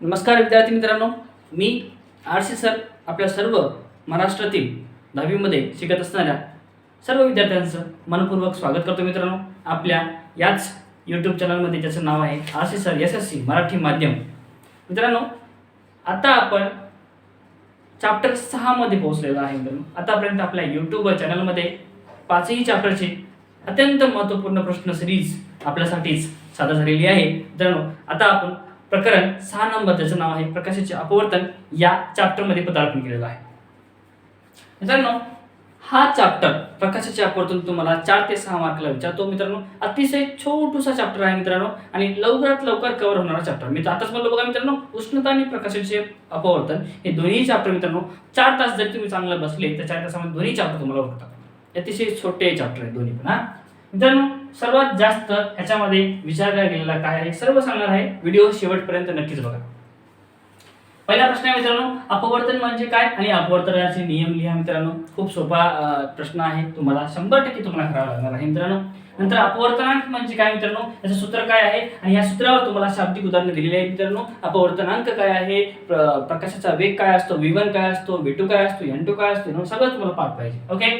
नमस्कार विद्यार्थी मित्रांनो. मी आर सी सर आपल्या सर्व महाराष्ट्रातील दहावीमध्ये शिकत असणाऱ्या सर्व विद्यार्थ्यांचं मनपूर्वक स्वागत करतो मित्रांनो. आपल्या याच यूट्यूब चॅनलमध्ये ज्याचं नाव आहे R C sir S S C Marathi माध्यम. मित्रांनो आता आपण चॅप्टर सहामध्ये पोहोचलेलो आहे मित्रांनो. आतापर्यंत आपल्या यूट्यूब चॅनलमध्ये पाचही चॅप्टरचे अत्यंत महत्त्वपूर्ण प्रश्न सिरीज आपल्यासाठीच सादर झालेली आहे. मित्रांनो आता आपण प्रकरण सहा नंबर ज्याचं नाव आहे प्रकाशाचे अपवर्तन या चॅप्टरमध्ये पदार्पण केलेलं आहे. मित्रांनो हा चॅप्टर प्रकाशाचे अपवर्तन तुम्हाला चार ते सहा मार्कला विचारतो. मित्रांनो अतिशय छोटूसा चॅप्टर आहे मित्रांनो आणि लवकरात लवकर कव्हर होणारा चॅप्टर मी तर आताच म्हणलो बघा मित्रांनो उष्णता आणि प्रकाशाचे अपवर्तन हे दोन्ही चॅप्टर मित्रांनो चार तास जर तुम्ही चांगलं बसले तर चार तासामध्ये दोन्ही चॅप्टर तुम्हाला ओळखतात. अतिशय छोटे चॅप्टर आहे दोन्ही पण हा. मित्रांनो सर्वात जास्त ह्याच्यामध्ये विचार केला गेलेला काय आहे? सर्व सांगणार आहे व्हिडिओ शेवटपर्यंत नक्कीच बघा. पहिला प्रश्न आहे मित्रांनो अपवर्तन म्हणजे काय? आणि अपवर्तनाचे नियम लिहा मित्रांनो. खूप सोपा प्रश्न आहे. तुम्हाला शंभर टक्के तुम्हाला करावा लागणार आहे मित्रांनो. नंतर अपवर्तनांक म्हणजे काय मित्रांनो? याचं सूत्र काय आहे? आणि या सूत्रावर तुम्हाला शाब्दिक उदाहरण दिलेली आहे मित्रांनो. अपवर्तनांक काय आहे? प्रकाशाचा वेग काय असतो? विवन काय असतो? व्ही टू काय असतो? एन टू काय असतो? सगळं तुम्हाला पाठ पाहिजे. ओके?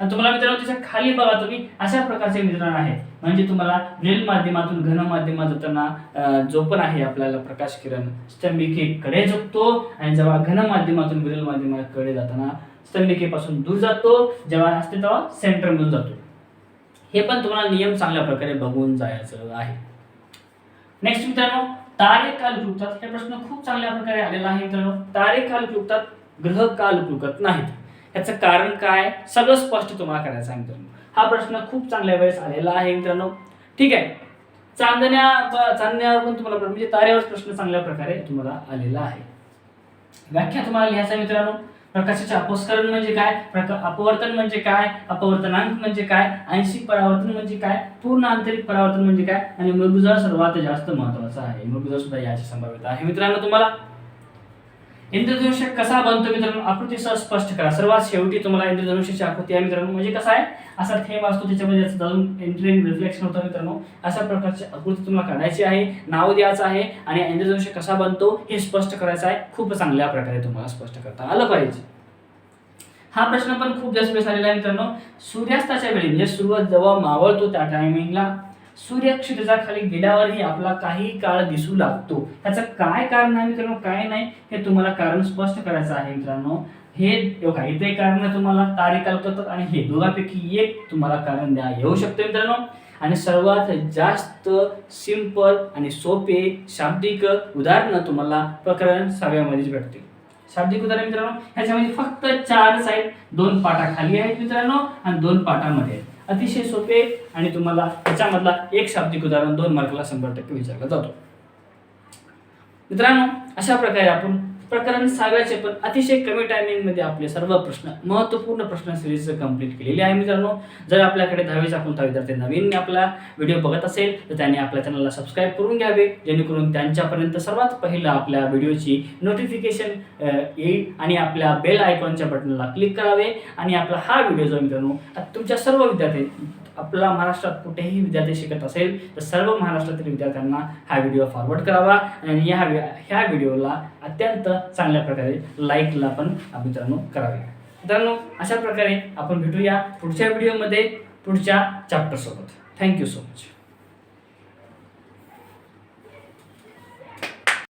आणि तुम्हाला मित्रांनो त्याच्याखाली बघा तुम्ही अशा प्रकारचे मिश्रण आहे म्हणजे तुम्हाला ब्रेल माध्यमातून घन माध्यमात जाताना जो पण आहे आपल्याला प्रकाश किरण स्तंभिकेकडे झुकतो आणि जेव्हा घन माध्यमातून विरल माध्यमाकडे जाताना स्तंभिकेपासून दूर जातो जेव्हा असते तेव्हा सेंटरमधून जातो. हे पण तुम्हाला नियम चांगल्या प्रकारे बघून जायचं आहे. नेक्स्ट मित्रांनो तारे काल चुकतात हे प्रश्न खूप चांगल्या प्रकारे आलेला आहे मित्रांनो. तारे काल चुकतात ग्रह काल चुकत नाहीत. याचं कारण काय? सगळं स्पष्ट तुम्हाला करायचं आहे मित्रांनो हा प्रश्न खूप चांगल्या वेळेस आलेला आहे मित्रांनो. ठीक आहे. चांदण्या चांदण्यावर पण तुम्हाला म्हणजे तारेवर प्रश्न चांगल्या प्रकारे तुम्हाला आलेला आहे. व्याख्या तुम्हाला लिहायचं आहे मित्रांनो. प्रकाशाचे अपस्करण म्हणजे काय? प्रका अपवर्तन म्हणजे काय? अपवर्तनांक म्हणजे काय? आंशिक परावर्तन म्हणजे काय? पूर्ण आंतरिक परावर्तन म्हणजे काय? आणि मृगजळ सर्वात जास्त महत्त्वाचा आहे. मृगजळ सुद्धा याची संभाव्यता आहे. मित्रांनो तुम्हाला इंद्रधनुष्य कसा बनतो मित्रांनो? आकृतीसह स्पष्ट करा. सर्वात शेवटी तुम्हाला इंद्रधनुष्याची आकृती आहे मित्रांनो. म्हणजे कसा आहे? असा थेंब असतो त्याच्यामध्ये जाऊन एंट्री रिफ्लेक्शन होतं मित्रांनो. अशा प्रकारची आकृती तुम्हाला काढायची आहे नाव द्यायचं आहे आणि इंद्रधनुष्य कसा बनतो हे स्पष्ट करायचं आहे. खूप चांगल्या प्रकारे तुम्हाला स्पष्ट करता आलं पाहिजे. हा प्रश्न पण खूप जास्त वेळेस आलेला आहे मित्रांनो. सूर्यास्ताच्या वेळी म्हणजे सूर्य जेव्हा मावळतो त्या टायमिंगला सूर्य क्षितिजा खाली गेल्यावरही आपला काही काळ दिसू लागतो. त्याचं काय कारण आहे मित्रांनो? काय नाही हे तुम्हाला कारण स्पष्ट करायचं आहे मित्रांनो. हे बघा इथे कारण तुम्हाला तारे कल्पतात आणि हे दोघांपैकी एक तुम्हाला कारण द्या येऊ शकते मित्रांनो. आणि सर्वात जास्त सिंपल आणि सोपे शाब्दिक उदाहरणं तुम्हाला प्रकरण सहाव्यामध्येच भेटतील. शाब्दिक उदाहरण मित्रांनो ह्याच्यामध्ये फक्त चार आहेत दोन पाटा खाली आहेत मित्रांनो आणि दोन पाटामध्ये आहेत. अतिशय सोपे आणि तुम्हाला त्याच्यामधला एक शाब्दिक उदाहरण दोन मार्कला शंभर टक्के विचारला जातो. मित्रांनो अशा प्रकारे आपण प्रकरण सहाव्याचे पण अतिशय कमी टायमिंगमध्ये आपले सर्व प्रश्न महत्त्वपूर्ण प्रश्न सिरीज कंप्लीट केलेली आहे मित्रांनो. जर आपल्याकडे दहावीचा कोणता विद्यार्थी नवीन आपला व्हिडिओ बघत असेल तर त्यांनी आपल्या चॅनलला सबस्क्राईब करून घ्यावे जेणेकरून त्यांच्यापर्यंत सर्वात पहिलं आपल्या व्हिडिओची नोटिफिकेशन येईल आणि आपल्या बेल आयकॉनच्या बटनला क्लिक करावे. आणि आपला हा व्हिडिओ जो मित्रांनो तुमच्या सर्व विद्यार्थी आपला महाराष्ट्रात कुठेही विद्यार्थी शिकत असेल तर सर्व महाराष्ट्रातील विद्यार्थ्यांना हा व्हिडिओ फॉरवर्ड करावा. आणि ह्या ह्या व्हिडिओला अत्यंत चांगल्या प्रकारे लाईकला पण मित्रांनो करावे. मित्रांनो अशा प्रकारे आपण भेटूया पुढच्या व्हिडिओमध्ये पुढच्या चॅप्टरसोबत थँक्यू सो मच